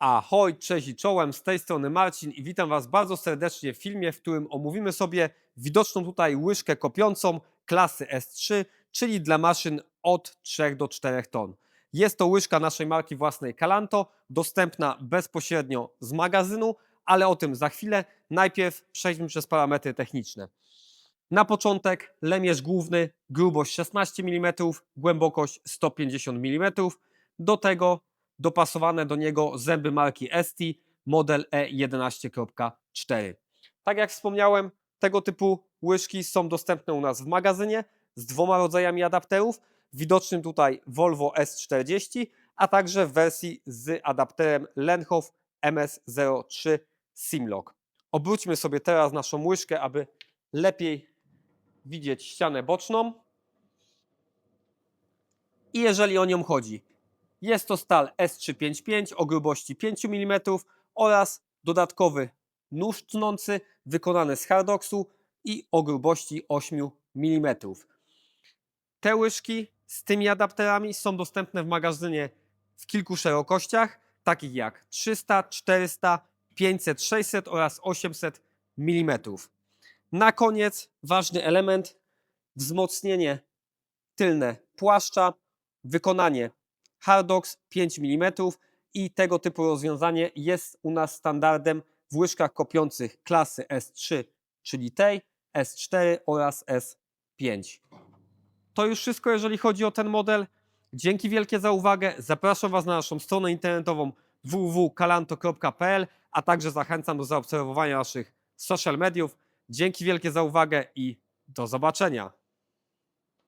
Ahoj, cześć i czołem, z tej strony Marcin i witam Was bardzo serdecznie w filmie, w którym omówimy sobie widoczną tutaj łyżkę kopiącą klasy S3, czyli dla maszyn od 3 do 4 ton. Jest to łyżka naszej marki własnej Calanto, dostępna bezpośrednio z magazynu, ale o tym za chwilę. Najpierw przejdźmy przez parametry techniczne. Na początek lemierz główny, grubość 16 mm, głębokość 150 mm. Do tego dopasowane do niego zęby marki ST, model E E11.4. Tak jak wspomniałem, tego typu łyżki są dostępne u nas w magazynie z dwoma rodzajami adapterów, widocznym tutaj Volvo S40, a także w wersji z adapterem Lenhof MS03 Simlock. Obróćmy sobie teraz naszą łyżkę, aby lepiej widzieć ścianę boczną. I jeżeli o nią chodzi, jest to stal S355 o grubości 5 mm oraz dodatkowy nóż tnący wykonany z hardoksu i o grubości 8 mm. Te łyżki z tymi adapterami są dostępne w magazynie w kilku szerokościach, takich jak 300, 400, 500, 600 oraz 800 mm. Na koniec ważny element wzmocnienie tylne płaszcza, wykonanie Hardox 5 mm i tego typu rozwiązanie jest u nas standardem w łyżkach kopiących klasy S3, czyli tej, S4 oraz S5. To już wszystko, jeżeli chodzi o ten model. Dzięki wielkie za uwagę. Zapraszam Was na naszą stronę internetową www.kalanto.pl, a także zachęcam do zaobserwowania naszych social mediów. Dzięki wielkie za uwagę i do zobaczenia.